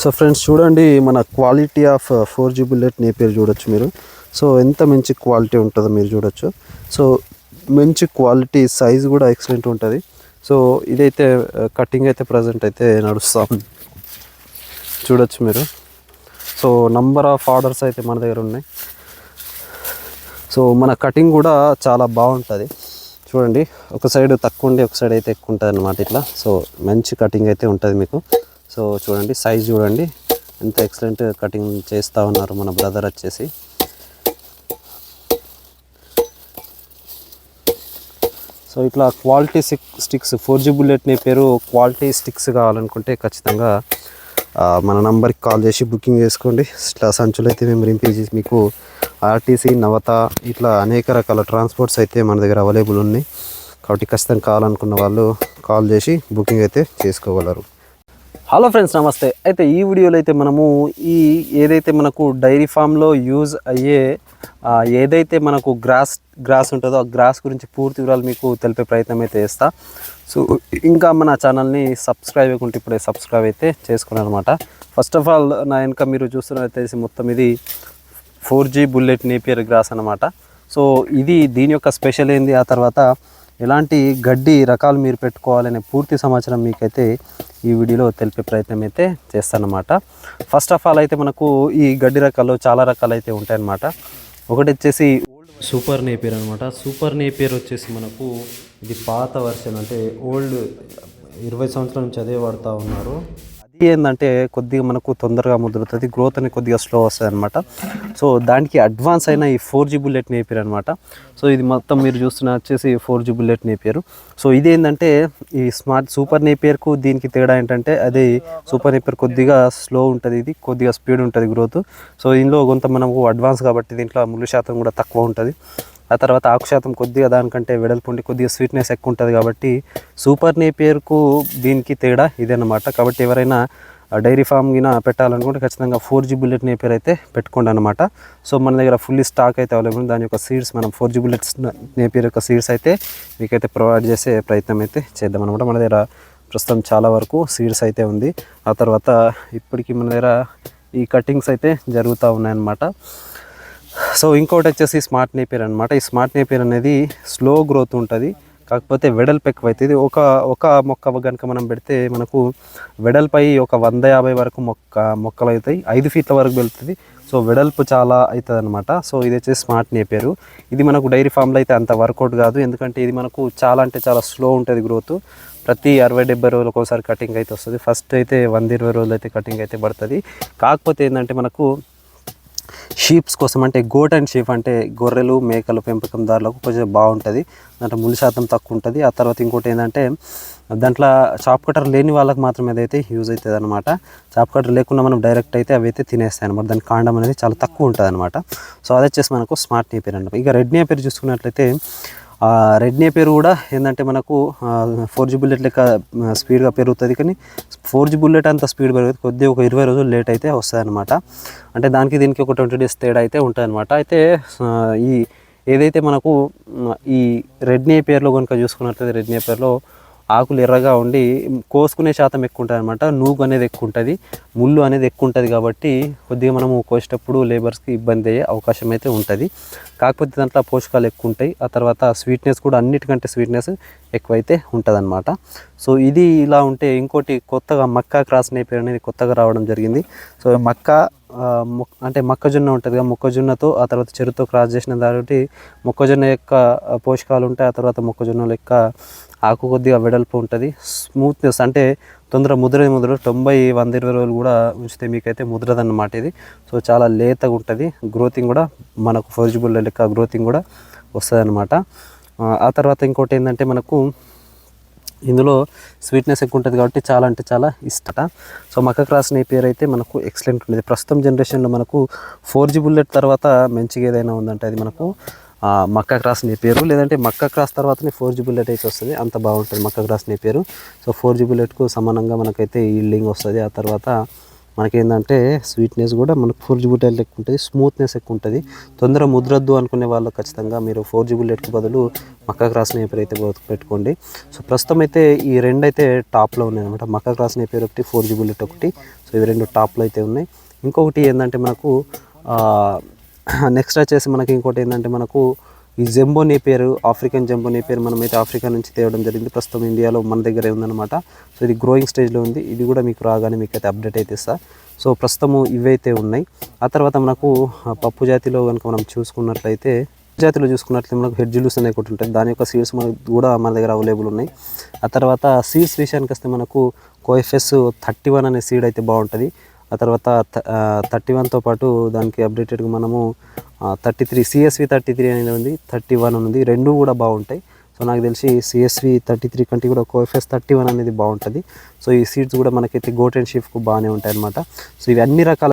So friends చూడండి మన quality of four G bullet napier చూడొచ్చు మీరు? సో ఎంత మంచి క్వాలిటీ ఉంటుందో మీరు చూడొచ్చు. సో మంచి క్వాలిటీ సైజ్ కూడా ఎక్సలెంట్ ఉంటుంది. సో ఇదైతే uh, కటింగ్ అయితే ప్రజెంట్ అయితే నడుస్తూ ఉంది. చూడొచ్చు మీరు. సో నంబర్ ఆఫ్ ఆర్డర్స్ అయితే మన దగ్గర ఉన్నాయి. సో మన కటింగ్ కూడా చాలా బాగుంటుంది. చూడండి ఒక సైడ్ తక్కువ ఉండి ఒక సైడ్ అయితే ఎక్కువ ఉంటుంది అనమాట ఇట్లా. సో మంచి కటింగ్ అయితే ఉంటుంది మీకు. సో చూడండి సైజ్ చూడండి. ఎంత ఎక్సలెంట్ కటింగ్ చేస్తూ ఉన్నారు మన బ్రదర్ వచ్చేసి. సో ఇట్లా quality sticks four G bullet napier quality sticks కావాలనుకుంటే ఖచ్చితంగా మన నంబర్కి కాల్ చేసి బుకింగ్ చేసుకోండి. ఇట్లా సంచులు అయితే మేము రింపేజ్ మీకు ఆర్టీసీ నవత ఇట్లా అనేక రకాల ట్రాన్స్పోర్ట్స్ అయితే మన దగ్గర అవైలబుల్ ఉన్నాయి. కాబట్టి ఖచ్చితంగా కావాలనుకున్న వాళ్ళు కాల్ చేసి బుకింగ్ అయితే చేసుకోగలరు. హలో ఫ్రెండ్స్ నమస్తే. అయితే ఈ వీడియోలో అయితే మనము ఈ ఏదైతే మనకు డైరీ ఫామ్లో యూజ్ అయ్యే ఏదైతే మనకు గ్రాస్ గ్రాస్ ఉంటుందో ఆ గ్రాస్ గురించి పూర్తి వివరాలు మీకు తెలిపే ప్రయత్నం అయితే చేస్తా. సో ఇంకా మన ఛానల్ని సబ్స్క్రైబ్ అయ్యకుంటే ఇప్పుడే సబ్స్క్రైబ్ అయితే చేసుకున్నాను అనమాట ఫస్ట్ ఆఫ్ ఆల్ నా వెనుక మీరు చూస్తున్నట్టయితే మొత్తం ఇది four G bullet napier grass అనమాట సో ఇది దీని యొక్క స్పెషల్ ఏంది? ఆ తర్వాత ఎలాంటి గడ్డి రకాలు మీరు పెట్టుకోవాలనే పూర్తి సమాచారం మీకైతే ఈ వీడియోలో తెలిపే ప్రయత్నం అయితే చేస్తానమాట ఫస్ట్ ఆఫ్ ఆల్ అయితే మనకు ఈ గడ్డి రకాలు చాలా రకాలు అయితే ఉంటాయన్నమాట. ఒకటి వచ్చేసి సూపర్ నేపియర్ అనమాట సూపర్ నేపియర్ వచ్చేసి మనకు ఇది పాత వర్షన్ అంటే ఓల్డ్ ఇరవై సంవత్సరాల నుంచి అదే వాడుతూ ఉన్నారు. అది ఏంటంటే కొద్దిగా మనకు తొందరగా ముదురుతుంది గ్రోత్ అనేది కొద్దిగా స్లో వస్తుంది అనమాట సో దానికి అడ్వాన్స్ అయిన ఈ ఫోర్ జీ బుల్లెట్ నేపారు అనమాట సో ఇది మొత్తం మీరు చూస్తున్న వచ్చేసి four G bullet napier so ఇది ఏంటంటే ఈ స్మార్ట్ సూపర్ నేపియర్కు దీనికి తేడా ఏంటంటే అది సూపర్ నేపియర్ కొద్దిగా స్లో ఉంటుంది ఇది కొద్దిగా స్పీడ్ ఉంటుంది గ్రోత్ సో ఇందులో కొంత మనకు అడ్వాన్స్ కాబట్టి దీంట్లో ముళ్ళు శాతం కూడా తక్కువ ఉంటుంది. ఆ తర్వాత ఆకు శాతం కొద్దిగా దానికంటే వెడల్పు ఉండి కొద్దిగా స్వీట్నెస్ ఎక్కువ ఉంటుంది కాబట్టి సూపర్ నేపియర్కు దీనికి తేడా ఇదన్నమాట. కాబట్టి ఎవరైనా డైరీ ఫామ్ గిన పెట్టాలనుకుంటే ఖచ్చితంగా ఫోర్ జీ బుల్లెట్ నేపేర్ అయితే పెట్టుకోండి అనమాట సో మన దగ్గర ఫుల్లీ స్టాక్ అయితే అవైలబుల్ దాని యొక్క సీడ్స్ మనం ఫోర్ జీ బుల్లెట్స్ నేపేర్ యొక్క సీడ్స్ అయితే మీకైతే ప్రొవైడ్ చేసే ప్రయత్నం అయితే చేద్దాం అనమాట మన దగ్గర ప్రస్తుతం చాలా వరకు సీడ్స్ అయితే ఉంది. ఆ తర్వాత ఇప్పటికీ మన దగ్గర ఈ కటింగ్స్ అయితే జరుగుతూ ఉన్నాయన్నమాట. సో ఇంకోటి వచ్చేసి స్మార్ట్ నేపియర్ అనమాట ఈ స్మార్ట్ నేపియర్ అనేది స్లో గ్రోత్ ఉంటుంది. కాకపోతే వెడల్పు ఎక్కువ అవుతుంది ఒక ఒక మొక్క కనుక మనం పెడితే మనకు వెడల్పై ఒక వంద యాభై వరకు మొక్క మొక్కలు అవుతాయి. ఐదు ఫీట్ల వరకు వెళ్తుంది. సో వెడల్పు చాలా అవుతుంది అనమాట సో ఇది వచ్చేసి స్మార్ట్ నేపేరు ఇది మనకు డైరీ ఫామ్లో అయితే అంత వర్కౌట్ కాదు. ఎందుకంటే ఇది మనకు చాలా అంటే చాలా స్లో ఉంటుంది గ్రోత్. ప్రతి అరవై డెబ్బై రోజులకు ఒకసారి కటింగ్ అయితే వస్తుంది. ఫస్ట్ అయితే వంద ఇరవై రోజులు అయితే కటింగ్ అయితే పడుతుంది. కాకపోతే ఏంటంటే మనకు షీప్స్ కోసం అంటే గోట్ అండ్ షీప్ అంటే గొర్రెలు మేకలు పెంపకందారులకు కొంచెం బాగుంటుంది. దాంట్లో ముళ్ళు శాతం తక్కువ ఉంటుంది ఆ తర్వాత ఇంకోటి ఏంటంటే దాంట్లో చాప్ కటర్ లేని వాళ్ళకి మాత్రం ఏదైతే యూజ్ అవుతుంది అనమాట చాప్ కటర్ లేకుండా మనం డైరెక్ట్ అయితే అవి అయితే తినేస్తాయి అనమాట దాని కాండం అనేది చాలా తక్కువ ఉంటుంది అనమాట సో అది వచ్చేసి మనకు స్మార్ట్ నేపేర్ అనమాట ఇక రెడ్ నేపేర్ చూసుకున్నట్లయితే రెడ్ నేపేరు కూడా ఏంటంటే మనకు ఫోర్ జీ బుల్లెట్ లెక్క స్పీడ్గా పెరుగుతుంది కానీ ఫోర్ జీ బుల్లెట్ అంత స్పీడ్ పెరుగుతుంది కొద్దిగా ఒక ఇరవై రోజులు లేట్ అయితే వస్తుంది అనమాట అంటే దానికి దీనికి ఒక ట్వంటీ డేస్ తేడా అయితే ఉంటుంది అనమాట అయితే ఈ ఏదైతే మనకు ఈ రెడ్ నేపేర్లో కనుక చూసుకున్నట్లయితే రెడ్ నేపేర్లో ఆకులు ఎర్రగా ఉండి కోసుకునే శాతం ఎక్కువ ఉంటుంది అనమాట నూగు అనేది ఎక్కువ ఉంటుంది ముళ్ళు అనేది ఎక్కువ ఉంటుంది కాబట్టి కొద్దిగా మనము కోసేటప్పుడు లేబర్స్కి ఇబ్బంది అయ్యే అవకాశం అయితే ఉంటుంది. కాకపోతే దాంట్లో పోషకాలు ఎక్కువ ఉంటాయి ఆ తర్వాత స్వీట్నెస్ కూడా అన్నిటికంటే స్వీట్నెస్ ఎక్కువైతే ఉంటుంది అనమాట సో ఇది ఇలా ఉంటే ఇంకోటి కొత్తగా మక్కా క్రాస్ నేపేర్ అనేది కొత్తగా రావడం జరిగింది. సో మక్క అంటే మొక్కజొన్న ఉంటుంది కదా మొక్కజొన్నతో ఆ తర్వాత చెరుతో క్రాస్ చేసిన దాటి మొక్కజొన్న యొక్క పోషకాలు ఉంటాయి ఆ తర్వాత మొక్కజొన్న యొక్క ఆకు కొద్దిగా వెడల్పు ఉంటుంది. స్మూత్నెస్ అంటే తొందర ముద్ర ముద్ర తొంభై వంద ఇరవై రోజులు కూడా ఉంచితే మీకైతే ముద్రదన్నమాట ఇది. సో చాలా లేతగా ఉంటుంది. గ్రోతింగ్ కూడా మనకు ఫోర్జిబుల్ లెక్క గ్రోతింగ్ కూడా వస్తుంది అనమాట ఆ తర్వాత ఇంకోటి ఏంటంటే మనకు ఇందులో స్వీట్నెస్ ఎక్కువ ఉంటుంది కాబట్టి చాలా అంటే చాలా ఇష్టట. సో మక్క క్రాస్ నేపియర్ అయితే మనకు ఎక్సలెంట్ ఉండేది. ప్రస్తుతం జనరేషన్లో మనకు ఫోర్ జీ బుల్లెట్ తర్వాత మంచిగా ఏదైనా ఉందంటే అది మనకు మక్క క్రాస్ నేపేరు లేదంటే మక్క క్రాస్ తర్వాతనే ఫోర్ జీ బుల్లెట్ అయితే వస్తుంది. అంత బాగుంటుంది మక్క cross napier so four G బుల్లెట్కు సమానంగా మనకైతే ఈల్డింగ్ వస్తుంది. ఆ తర్వాత మనకేంటంటే స్వీట్నెస్ కూడా మనకు ఫోర్ జీ బుల్లెట్ ఎక్కువ ఉంటుంది స్మూత్నెస్ ఎక్కువ ఉంటుంది. తొందర ముద్రద్దు అనుకునే వాళ్ళు ఖచ్చితంగా మీరు ఫోర్ జీ బుల్లెట్కి బదులు మక్కా క్రాస్ నేపేర్ అయితే పెట్టుకోండి. సో ప్రస్తుతం అయితే ఈ రెండు అయితే టాప్లో ఉన్నాయి అనమాట మక్కా క్రాస్ నేపేర్ ఒకటి ఫోర్ జీ బుల్లెట్ ఒకటి. సో ఇవి రెండు టాప్లో అయితే ఉన్నాయి. ఇంకొకటి ఏంటంటే మనకు నెక్స్ట్ వచ్చేసి మనకి ఇంకోటి ఏంటంటే మనకు ఈ jumbo napier African jumbo napier మనమైతే ఆఫ్రికా నుంచి తేవడం జరిగింది. ప్రస్తుతం ఇండియాలో మన దగ్గరే ఉందన్నమాట. సో ఇది గ్రోయింగ్ స్టేజ్లో ఉంది. ఇది కూడా మీకు రాగానే మీకు అయితే అప్డేట్ అయితే ఇస్తా. సో ప్రస్తుతము ఇవైతే ఉన్నాయి. ఆ తర్వాత మనకు ఆ, పప్పు జాతిలో కనుక మనం చూసుకున్నట్లయితే జాతిలో చూసుకున్నట్లయితే మనకు హెడ్ జ్యూస్ అనే ఒకటి ఉంటుంది. దాని యొక్క సీడ్స్ మనకు కూడా మన దగ్గర అవైలబుల్ ఉన్నాయి. ఆ తర్వాత సీడ్స్ విషయానికి వస్తే మనకు కోఎఫ్ఎస్ థర్టీ వన్ అనే సీడ్ అయితే బాగుంటుంది. ఆ తర్వాత థర్టీ వన్తో పాటు దానికి అప్డేటెడ్గా మనము thirty three CSV thirty three అనేది ఉంది థర్టీ వన్ ఉంది రెండు కూడా బాగుంటాయి. సో నాకు తెలిసి సిఎస్వి థర్టీ త్రీ కంటే కూడా కోఎఫ్ఎస్ థర్టీ వన్ అనేది బాగుంటుంది. సో ఈ సీట్స్ కూడా మనకైతే గోట్ అండ్ షిఫ్ట్ బాగానే ఉంటాయి అనమాట సో ఇవి అన్ని రకాల